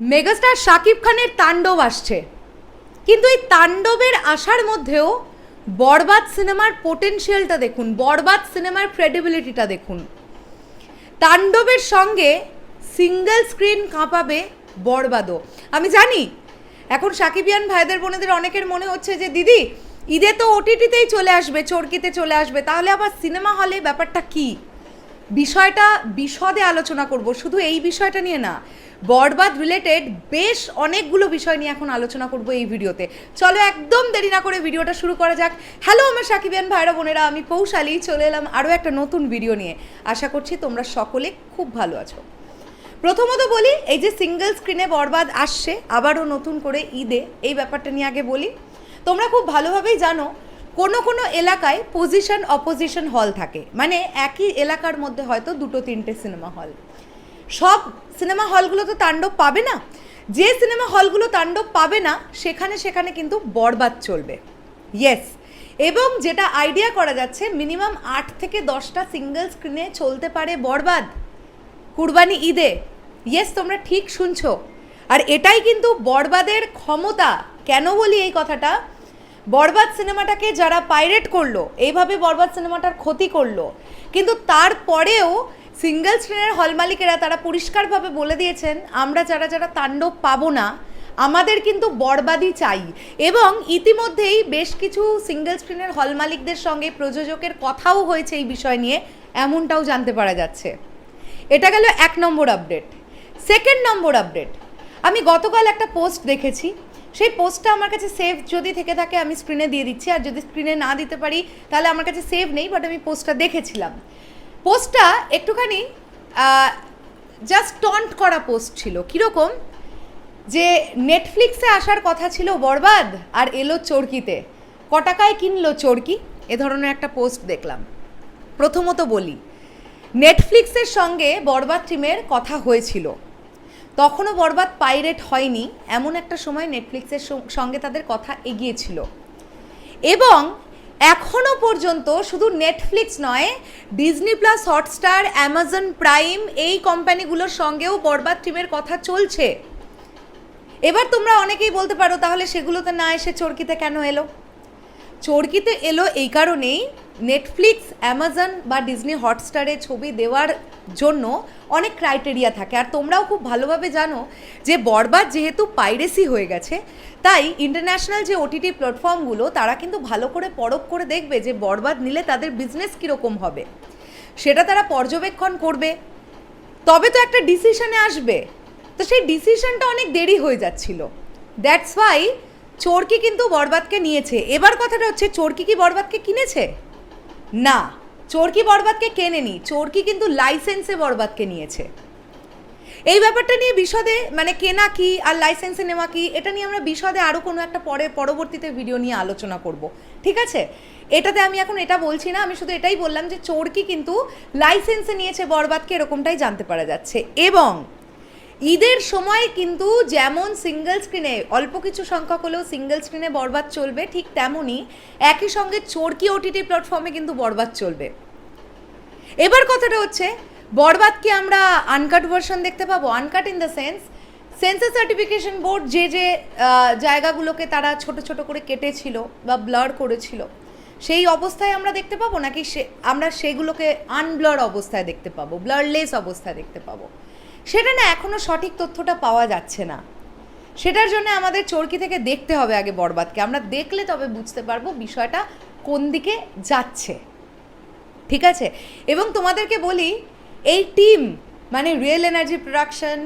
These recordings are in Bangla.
মেগাস্টার শাকিব খানের তাণ্ডব আসছে। কিন্তু এই তাণ্ডবের আসার মধ্যেও বরবাদ সিনেমার পোটেনশিয়ালটা দেখুন, বরবাদ সিনেমার ক্রেডিবিলিটিটা দেখুন। তাণ্ডবের সঙ্গে সিঙ্গেল স্ক্রিন কাঁপাবে বরবাদও। আমি জানি, এখন সাকিবিয়ান ভাইদের বোনেদের অনেকের মনে হচ্ছে যে, দিদি, ঈদে তো ওটিটিতেই চলে আসবে, চরকিতে চলে আসবে, তাহলে আবার সিনেমা হলে ব্যাপারটা কি? বিষয়টা বিশদে আলোচনা করব। শুধু এই বিষয়টা নিয়ে না, বরবাদ রিলেটেড বেশ অনেকগুলো বিষয় নিয়ে এখন আলোচনা করব এই ভিডিওতে। চলো একদম দেরি না করে ভিডিওটা শুরু করা যাক। হ্যালো আমার সাকিবিয়ান ভাইরা, বোনেরা, আমি পৌশালি। চলে এলাম আরও একটা নতুন ভিডিও নিয়ে। আশা করছি তোমরা সকলে খুব ভালো আছো। প্রথমত বলি, এই যে সিঙ্গেল স্ক্রিনে বরবাদ আসছে, আবারও নতুন করে ঈদে, এই ব্যাপারটা নিয়ে আগে বলি। তোমরা খুব ভালোভাবেই জানো কোনো কোনো এলাকায় পজিশন অপোজিশন হল থাকে। মানে একই এলাকার মধ্যে হয়তো দুটো, তিনটে সিনেমা হল সব সিনেমা হলগুলো তো তাণ্ডব পাবে না। যে সিনেমা হলগুলো তাণ্ডব পাবে না, সেখানে সেখানে কিন্তু বরবাদ চলবে। ইয়েস এবং যেটা আইডিয়া করা যাচ্ছে মিনিমাম আট থেকে দশটা সিঙ্গেল স্ক্রিনে চলতে পারে বরবাদ। কুরবানি ঈদে। ইয়েস তোমরা ঠিক শুনছো। আর এটাই কিন্তু বরবাদের ক্ষমতা। কেন বলি এই কথাটা? বরবাদ সিনেমাটাকে যারা পাইরেট করল, এইভাবে বরবাদ সিনেমাটার ক্ষতি করল। কিন্তু তারপরেও সিঙ্গেল স্ক্রিনের হল মালিকেরা তারা পরিষ্কারভাবে বলে দিয়েছেন, আমরা যারা যারা তাণ্ডব পাবো না, আমাদের কিন্তু বরবাদই চাই। এবং ইতিমধ্যেই বেশ কিছু সিঙ্গেল স্ক্রিনের হল মালিকদের সঙ্গে প্রযোজকের কথাও হয়েছে এই বিষয় নিয়ে, এমনটাও জানতে পারা যাচ্ছে। এটা গেল এক নম্বর আপডেট। সেকেন্ড নম্বর আপডেট। আমি গতকাল একটা পোস্ট দেখেছি সেই পোস্টটা আমার কাছে সেভ যদি থেকে থাকে, আমি স্ক্রিনে দিয়ে দিচ্ছি। আর যদি স্ক্রিনে না দিতে পারি, তাহলে আমার কাছে সেভ নেই বাট আমি পোস্টটা দেখেছিলাম। পোস্টটা একটুখানি জাস্ট টন্ট করা পোস্ট ছিল। কীরকম? যে নেটফ্লিক্সে আসার কথা ছিল বরবাদ, আর এলো চরকিতে। ক টাকায় কিনলো চরকি? এ ধরনের একটা পোস্ট দেখলাম। প্রথমত বলি নেটফ্লিক্সের সঙ্গে বরবাদ টিমের কথা হয়েছিল। তখনও বরবাদ পাইরেট হয়নি, এমন একটা সময় নেটফ্লিক্সের সঙ্গে তাদের কথা এগিয়েছিল। এবং এখনও পর্যন্ত শুধু নেটফ্লিক্স নয় Disney plus Hotstar Amazon Prime এই কোম্পানিগুলোর সঙ্গেও বরবাদ টিমের কথা চলছে। এবার তোমরা অনেকেই বলতে পারো, তাহলে সেগুলোতে না এসে চরকিতে কেন এলো? চরকিতে এলো এই কারণেই নেটফ্লিক্স অ্যামাজন বা ডিজনি হটস্টারে ছবি দেওয়ার জন্য অনেক ক্রাইটেরিয়া থাকে। আর তোমরাও খুব ভালোভাবে জানো যে বরবাদ যেহেতু পাইরেসি হয়ে গেছে, তাই ইন্টারন্যাশনাল যে ওটিটি প্ল্যাটফর্মগুলো তারা কিন্তু ভালো করে পরখ করে দেখবে যে বরবাদ নিলে তাদের বিজনেস কীরকম হবে। সেটা তারা পর্যবেক্ষণ করবে। তবে তো একটা ডিসিশনে আসবে। তো সেই ডিসিশনটা অনেক দেরি হয়ে যাচ্ছিল। দ্যাটস ওয়াই চোরকি কিন্তু বরবাদকে নিয়েছে। এবার কথাটা হচ্ছে, চোরকি কি বরবাদকে কিনেছে? না, চোরকি বরবাদকে কেনে কেনেনি চোরকি কিন্তু লাইসেন্সে বরবাদকে নিয়েছে। এই ব্যাপারটা নিয়ে বিশদে মানে কেনা কি আর লাইসেন্সে নেওয়া কি, এটা নিয়ে আমরা বিশদে আরও কোনো একটা পরে, পরবর্তীতে ভিডিও নিয়ে আলোচনা করব। ঠিক আছে? এটাতে আমি এখন এটা বলছি না, আমি শুধু এটাই বললাম যে চোরকি কিন্তু লাইসেন্সে নিয়েছে বরবাদকে, এরকমটাই জানতে পারা যাচ্ছে। এবং ঈদের সময় কিন্তু যেমন সিঙ্গেল স্ক্রিনে অল্প কিছু সংখ্যক হলেও সিঙ্গেল স্ক্রিনে বরবাদ চলবে, ঠিক তেমনই একই সঙ্গে চোরকি ওটিটি প্ল্যাটফর্মে কিন্তু বরবাদ চলবে। এবার কথাটা হচ্ছে, বরবাদ কি আমরা আনকাট ভার্সন দেখতে পাবো? Uncut in the sense censor certification board যে যে জায়গাগুলোকে তারা ছোট ছোট করে কেটেছিল বা ব্লার করেছিল, সেই অবস্থায় আমরা দেখতে পাবো? নাকি সে, আমরা সেগুলোকে আনব্লার অবস্থায় দেখতে পাবো? ব্লারলেস অবস্থায় দেখতে পাবো? সেটা না এখনও সঠিক তথ্যটা পাওয়া যাচ্ছে না। সেটার জন্য আমাদের চরকি থেকে দেখতে হবে আগে বরবাদকে। আমরা দেখলে তবে বুঝতে পারব বিষয়টা কোন দিকে যাচ্ছে। ঠিক আছে? এবং তোমাদেরকে বলি, এই টিম মানে real energy production,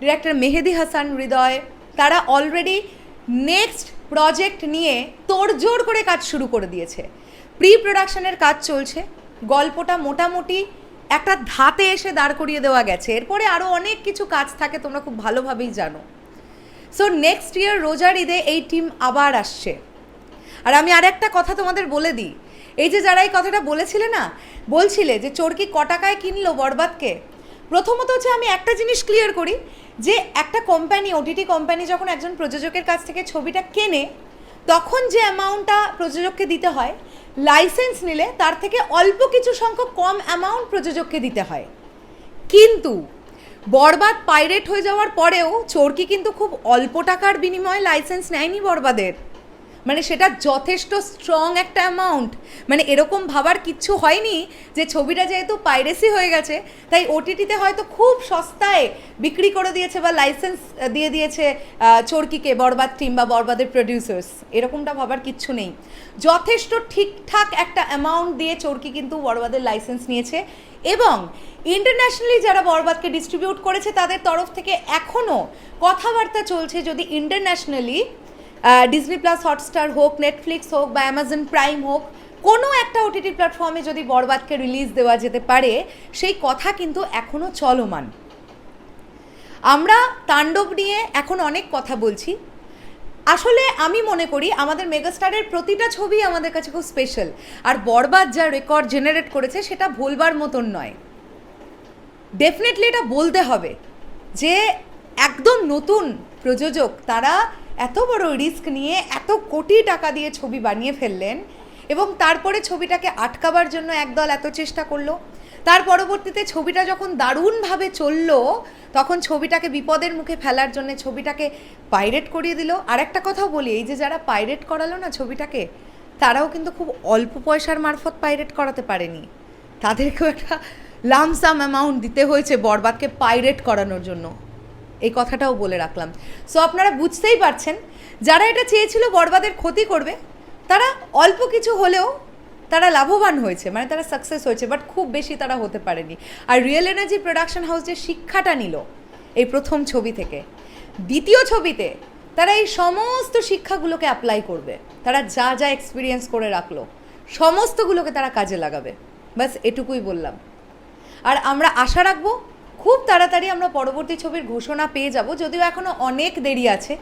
director Mehedi Hasan Hridoy, তারা অলরেডি নেক্সট প্রজেক্ট নিয়ে তোড়জোড় করে কাজ শুরু করে দিয়েছে। প্রি প্রোডাকশনের কাজ চলছে। গল্পটা মোটামুটি একটা ধাতে এসে দাঁড় করিয়ে দেওয়া গেছে। এরপরে আরও অনেক কিছু কাজ থাকে, তোমরা খুব ভালোভাবেই জানো। সো নেক্সট ইয়ার রোজার ঈদে এই টিম আবার আসছে। আর আমি আর একটা কথা তোমাদের বলে দিই। এই যে যারা এই কথাটা বলেছিলে না, বলছিলে যে চোরকি ক টাকায় কিনলো বরবাদকে? প্রথমত হচ্ছে আমি একটা জিনিস ক্লিয়ার করি, যে একটা কোম্পানি ওটিটি কোম্পানি যখন একজন প্রযোজকের কাছ থেকে ছবিটা কেনে, তখন যে অ্যামাউন্টটা প্রযোজককে দিতে হয় লাইসেন্স নিলে তার থেকে অল্প কিছু সংখ্যক কম অ্যামাউন্ট প্রযোজককে দিতে হয়। কিন্তু বরবাদ পাইরেট হয়ে যাওয়ার পরেও চোরকি কিন্তু খুব অল্প টাকার বিনিময়ে লাইসেন্স নেয়নি বরবাদের। মানে সেটা যথেষ্ট স্ট্রং একটা অ্যামাউন্ট মানে এরকম ভাবার কিচ্ছু হয়নি যে ছবিটা যেহেতু পাইরেসি হয়ে গেছে, তাই ওটিটিতে হয়তো খুব সস্তায় বিক্রি করে দিয়েছে বা লাইসেন্স দিয়ে দিয়েছে চরকিকে, বরবাদ টিম বা বরবাদের প্রডিউসার্স এরকমটা ভাবার কিচ্ছু নেই। যথেষ্ট ঠিকঠাক একটা অ্যামাউন্ট দিয়ে চরকি কিন্তু বরবাদের লাইসেন্স নিয়েছে এবং ইন্টারন্যাশনালি যারা বরবাদকে ডিস্ট্রিবিউট করেছে, তাদের তরফ থেকে এখনও কথাবার্তা চলছে যদি ইন্টারন্যাশনালি ডিজনি প্লাস হটস্টার হোক নেটফ্লিক্স হোক বা অ্যামাজন প্রাইম হোক, কোনো একটা ওটিটি প্ল্যাটফর্মে যদি বরবাদকে রিলিজ দেওয়া যেতে পারে, সেই কথা কিন্তু এখনও চলমান। আমরা তাণ্ডব নিয়ে এখন অনেক কথা বলছি। আসলে আমি মনে করি আমাদের মেগাস্টারের প্রতিটা ছবি আমাদের কাছে খুব স্পেশাল আর বরবাদ যা রেকর্ড জেনারেট করেছে, সেটা ভুলবার মতন নয়। ডেফিনেটলি এটা বলতে হবে যে, একদম নতুন প্রযোজক তারা এত বড় রিস্ক নিয়ে এত কোটি টাকা দিয়ে ছবি বানিয়ে ফেললেন এবং তারপরে ছবিটাকে আটকাবার জন্য একদল এত চেষ্টা করল। তার পরবর্তীতে ছবিটা যখন দারুণভাবে চলল, তখন ছবিটাকে বিপদের মুখে ফেলার জন্য ছবিটাকে পাইরেট করিয়ে দিল। আর একটা কথাও বলি, এই যে যারা পাইরেট করালো না ছবিটাকে, তারাও কিন্তু খুব অল্প পয়সার মারফত পাইরেট করাতে পারেনি। তাদেরকেও একটা লামসাম অ্যামাউন্ট দিতে হয়েছে বরবাদকে পাইরেট করানোর জন্য। এই কথাটাও বলে রাখলাম। সো আপনারা বুঝতেই পারছেন, যারা এটা চেয়েছিল বরবাদের ক্ষতি করবে, তারা অল্প কিছু হলেও তারা লাভবান হয়েছে মানে তারা সাকসেস হয়েছে বাট খুব বেশি তারা হতে পারেনি। আর রিয়েল এনার্জি প্রোডাকশন হাউস যে শিক্ষাটা নিল, এই প্রথম ছবি থেকে, দ্বিতীয় ছবিতে তারা এই সমস্ত শিক্ষাগুলোকে অ্যাপ্লাই করবে, তারা যা যা এক্সপিরিয়েন্স করে রাখল, সমস্তগুলোকে তারা কাজে লাগাবে। ব্যাস, এটুকুই বললাম। আর আমরা আশা রাখব খুব তাড়াতাড়ি আমরা পরবর্তী ছবির ঘোষণা পেয়ে যাব। যদিও এখনও অনেক দেরি আছে।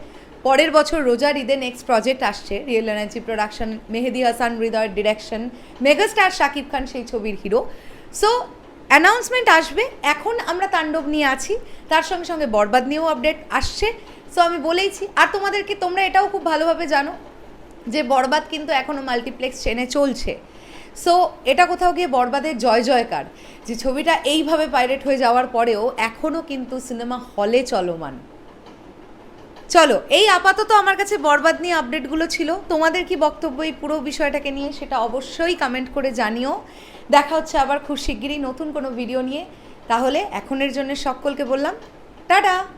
পরের বছর রোজার ঈদে নেক্সট প্রজেক্ট আসছে। Real energy production Mehedi Hasan হৃদয়ের ডিরেকশন মেগাস্টার শাকিব খান সেই ছবির হিরো সো অ্যানাউন্সমেন্ট আসবে। এখন আমরা তাণ্ডব নিয়ে আছি। তার সঙ্গে সঙ্গে বরবাদ নিয়েও আপডেট আসছে। সো আমি বলেইছি, আর তোমাদেরকে তোমরা এটাও খুব ভালোভাবে জানো যে বরবাদ কিন্তু এখনও মাল্টিপ্লেক্স চেনে চলছে। সো এটা কোথাও গিয়ে বরবাদের জয় জয়কার, যে ছবিটা এইভাবে পাইরেট হয়ে যাওয়ার পরেও এখনও কিন্তু সিনেমা হলে চলমান। চলো, এই আপাতত আমার কাছে বরবাদ নিয়ে আপডেটগুলো ছিল। তোমাদের কি বক্তব্য এই পুরো বিষয়টাকে নিয়ে সেটা অবশ্যই কমেন্ট করে জানিও। দেখা হচ্ছে আবার খুব শিগগিরই নতুন কোনো ভিডিও নিয়ে। তাহলে এখনের জন্য সকলকে বললাম, টাটা!